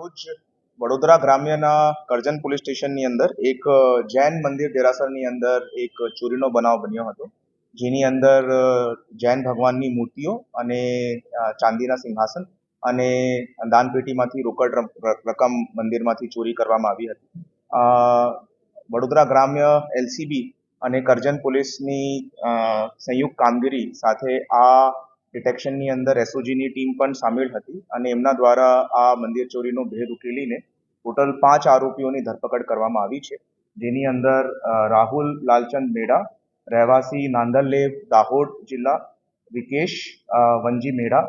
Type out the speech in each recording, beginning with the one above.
રોજ વડોદરા ગ્રામ્યના કરજણ પોલીસ સ્ટેશનની અંદર એક જૈન મંદિર દેરાસરની અંદર એક ચોરીનો બનાવ બન્યો હતો. જેની અંદર જૈન ભગવાનની મૂર્તિઓ અને ચાંદીના સિંહાસન અને દાનપેટીમાંથી રોકડ રકમ મંદિરમાંથી ચોરી કરવામાં આવી હતી. વડોદરા ગ્રામ્ય એલસીબી અને કરજણ પોલીસની સંયુક્ત કામગીરી સાથે આ ડિટેક્શનની અંદર એસઓજીની ટીમ પણ સામેલ હતી અને એમના દ્વારા આ મંદિર ચોરીનો ભેદ ઉકેલીને ટોટલ પાંચ આરોપીઓની ધરપકડ કરવામાં આવી છે. જેની અંદર રાહુલ લાલચંદ મેડા, રહેવાસી નાંદલલેવ દાહોદ જિલ્લા, વિકેશ વંજી મેડા,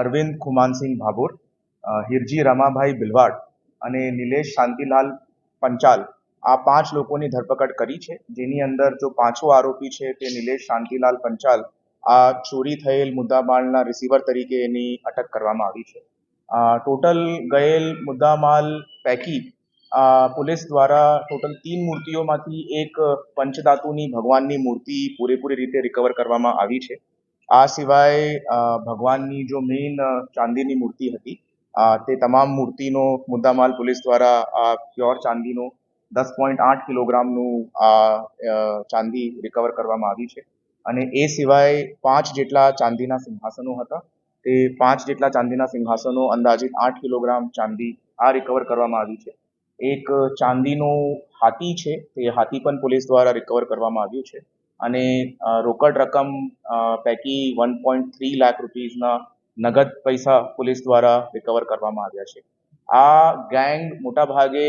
અરવિંદ ખુમાનસિંહ ભાભોર હિરજી રમાભાઈ બિલવાડ અને નિલેશ શાંતિલાલ પંચાલ આ પાંચ લોકોની ધરપકડ કરી છે. જેની અંદર જો પાંચો આરોપી છે તે નિલેશ શાંતિલાલ પંચાલ આ ચોરી થયેલ મુદ્દામાલના રિસીવર તરીકે એની અટક કરવામાં આવી છે. ટોટલ ગયેલ મુદ્દામાલ પૈકી પોલીસ દ્વારા ટોટલ તીન મૂર્તિઓમાંથી એક પંચધાતુની ભગવાનની મૂર્તિ પૂરેપૂરી રીતે રિકવર કરવામાં આવી છે. આ સિવાય ભગવાનની જો મેઇન ચાંદીની મૂર્તિ હતી તે તમામ મૂર્તિનો મુદ્દામાલ પોલીસ દ્વારા પ્યોર ચાંદીનો દસ પોઈન્ટ આઠ કિલોગ્રામનું ચાંદી રિકવર કરવામાં આવી છે. અને એ સિવાય પાંચ જેટલા ચાંદીના સિંહાસનો હતા. તે પાંચ જેટલા ચાંદીના સિંહાસનો અંદાજિત આઠ કિલોગ્રામ ચાંદી આ રિકવર કરવામાં આવી છે. એક ચાંદીનો હાથી છે, તે હાથી પણ પોલીસ દ્વારા રિકવર કરવામાં આવ્યું છે. અને રોકડ રકમ પૈકી વન પોઈન્ટ થ્રી લાખ રૂપીઝના નગદ પૈસા પોલીસ દ્વારા રિકવર કરવામાં આવ્યા છે. આ ગેંગ મોટાભાગે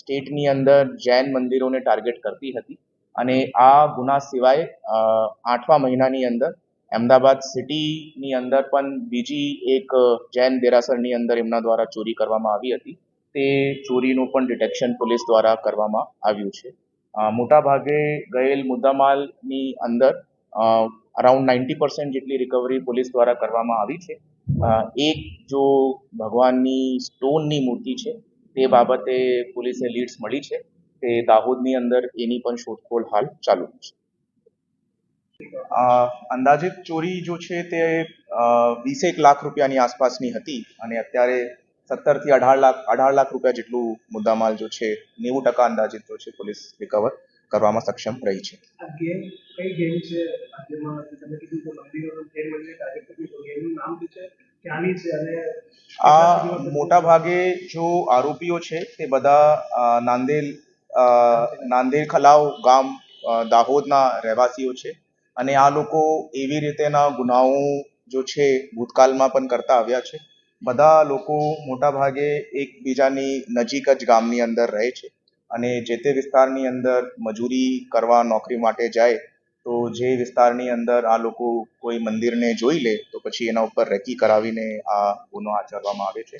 સ્ટેટની અંદર જૈન મંદિરોને ટાર્ગેટ કરતી હતી. અને આ ગુના સિવાય આઠમા મહિનાની અંદર અમદાવાદ સિટીની અંદર પણ બીજી એક જૈન દેરાસરની અંદર એમના દ્વારા ચોરી કરવામાં આવી હતી. તે ચોરીનું પણ ડિટેક્શન પોલીસ દ્વારા કરવામાં આવ્યું છે. મોટા ભાગે ગયેલ મુદ્દામાલની અંદર અરાઉન્ડ નાઇન્ટી પર્સન્ટ જેટલી રિકવરી પોલીસ દ્વારા કરવામાં આવી છે. એક જો ભગવાનની સ્ટોનની મૂર્તિ છે, તે બાબતે પોલીસે લીડ્સ મળી છે. તે દાહોદની અંદર એની પણ શોધખોળ હાલ ચાલુ છે. અ, અંદાજિત ચોરી જો છે તે વીસેક લાખ રૂપિયાની આસપાસની હતી અને અત્યારે સત્તરથી અઢાર લાખ અઢાર લાખ રૂપિયા જેટલું મુદ્દામાલ જો છે નેવું ટકા અંદાજિત જો છે પોલીસ રિકવર કરવામાં સક્ષમ રહી છે. આ મોટા ભાગે જો આરોપીઓ છે તે બધા નાંદેલ અ, નાંદેલ ખલાવ ગામ દાહોદના રહેવાસીઓ છે. અને આ લોકો એવી રીતેના ગુનાઓ જો છે ભૂતકાળમાં પણ કરતા આવ્યા છે. બધા લોકો મોટા ભાગે એકબીજાની નજીક જ ગામની અંદર રહે છે. અને જે તે વિસ્તારની અંદર મજૂરી કરવા નોકરી માટે જાય તો જે વિસ્તારની અંદર આ લોકો કોઈ મંદિરને જોઈ લે તો પછી એના ઉપર રેકી કરાવીને આ ગુનો આચરવામાં આવે છે.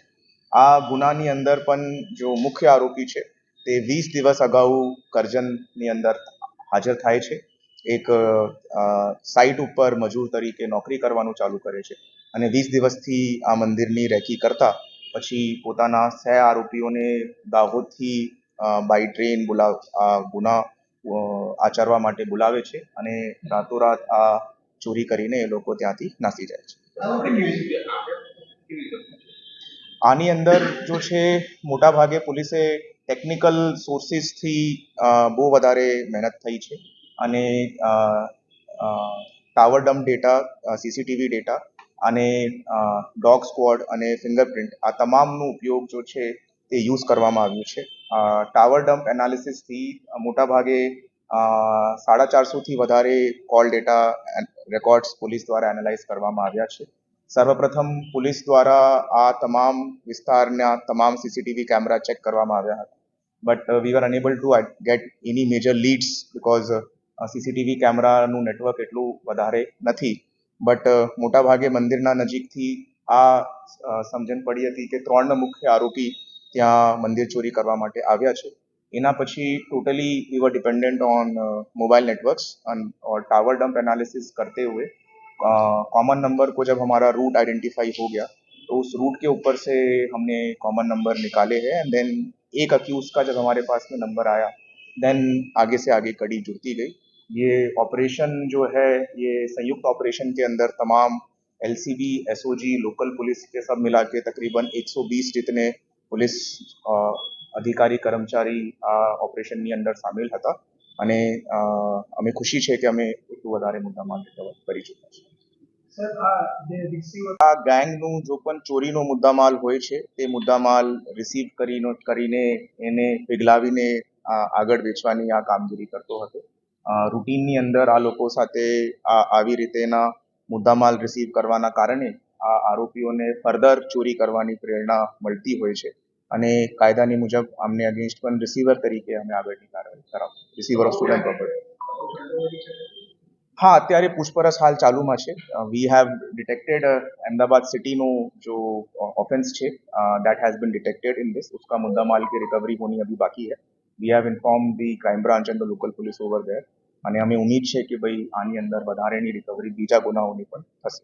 આ ગુનાની અંદર પણ જો મુખ્ય આરોપી છે તે વીસ દિવસ અગાઉ કરજણની અંદર હાજર થાય છે. એક સાઇટ ઉપર મજૂર તરીકે નોકરી કરવાનું ચાલુ કરે છે. અને વીસ દિવસથી આ મંદિરની રેકી કરતા પછી પોતાના સહ આરોપીઓને દાહોદથી બાય ટ્રેન બોલાવ ગુના આચરવા માટે બોલાવે છે અને રાતોરાત આ ચોરી કરીને એ લોકો ત્યાંથી નાસી જાય છે. આની અંદર જો છે મોટા ભાગે પોલીસે ટેકનિકલ સોર્સિસથી બહુ વધારે મહેનત થઈ છે. અને tower dump data CCTV data અને ડોગ સ્ક્વોડ અને ફિંગરપ્રિન્ટ આ તમામનો ઉપયોગ જો છે તે યુઝ કરવામાં આવ્યું છે. ટાવર ડમ્પ એનાલિસિસથી મોટાભાગે સાડા ચારસોથી વધારે કોલ ડેટા રેકોર્ડ્સ પોલીસ દ્વારા એનાલાઇઝ કરવામાં આવ્યા છે. સર્વપ્રથમ પોલીસ દ્વારા આ તમામ વિસ્તારના તમામ સીસીટીવી કેમેરા ચેક કરવામાં આવ્યા હતા. but we are unable to get any major leads because CCTV કેમેરાનું નેટવર્ક એટલું વધારે નથી બટ મોટાભાગે મંદિરના નજીકથી આ અ, સમજણ પડી હતી કે ત્રણ મુખ્ય આરોપી ત્યાં મંદિર ચોરી કરવા માટે આવ્યા છે એના પછી totally we were dependent on mobile networks और टावर डंप एनालिसिस करते हुए कॉमन नंबर को जब हमारा रूट आइडेंटिफाई हो गया तो उस रूट के ऊपर से हमने कॉमन नंबर निकाले हैं एंड देन एक अक्यूज का जब हमारे पास में नंबर आया देन आगे से आगे कड़ी जुड़ती गई ये ऑपरेशन जो है ये संयुक्त ऑपरेशन के अंदर तमाम एलसीबी एसओजी लोकल पुलिस के सब मिला के तकरीबन 120 जितने પોલીસ અ, અધિકારી કર્મચારી આ ઓપરેશનની અંદર સામેલ હતા અને અ, અમે ખુશી છે કે અમે એટલું વધારે મુદ્દામાલ રિકવર કરી ચૂક્યા છીએ સર આ ગેંગનું જો પણ ચોરીનો મુદ્દામાલ હોય છે, તે મુદ્દામાલ રિસીવ કરીને કરીને એને પીગલાવીને આગળ વેચવાની આ કામગીરી કરતો હતો. રૂટીનની અંદર આ લોકો સાથે આવી રીતેના મુદ્દામાલ રિસીવ કરવાના કારણે આ આરોપીઓને ફર્ધર ચોરી કરવાની પ્રેરણા મળતી હોય છે. અને કાયદાની મુજબ અમને અગેન્સ્ટ પણ રિસીવર તરીકે અમે આગળની કાર્યવાહી કરાવ રિસીવર ઓફ સ્ટુડન્ટ પ્રોપર્ટી હા અત્યારે પૂછપરછ હાલ ચાલુમાં છે we have detected Ahmedabad city નો जो ऑफेंस છે that has been detected in this उसका मुद्दा माल की रिकवरी होनी अभी बाकी है we have inform the crime branch and the local police over there અને અમે ઉમ્મીદ છે કે ભાઈ આની અંદર વધારેની રિકવરી બીજા ગુનાઓની પણ થશે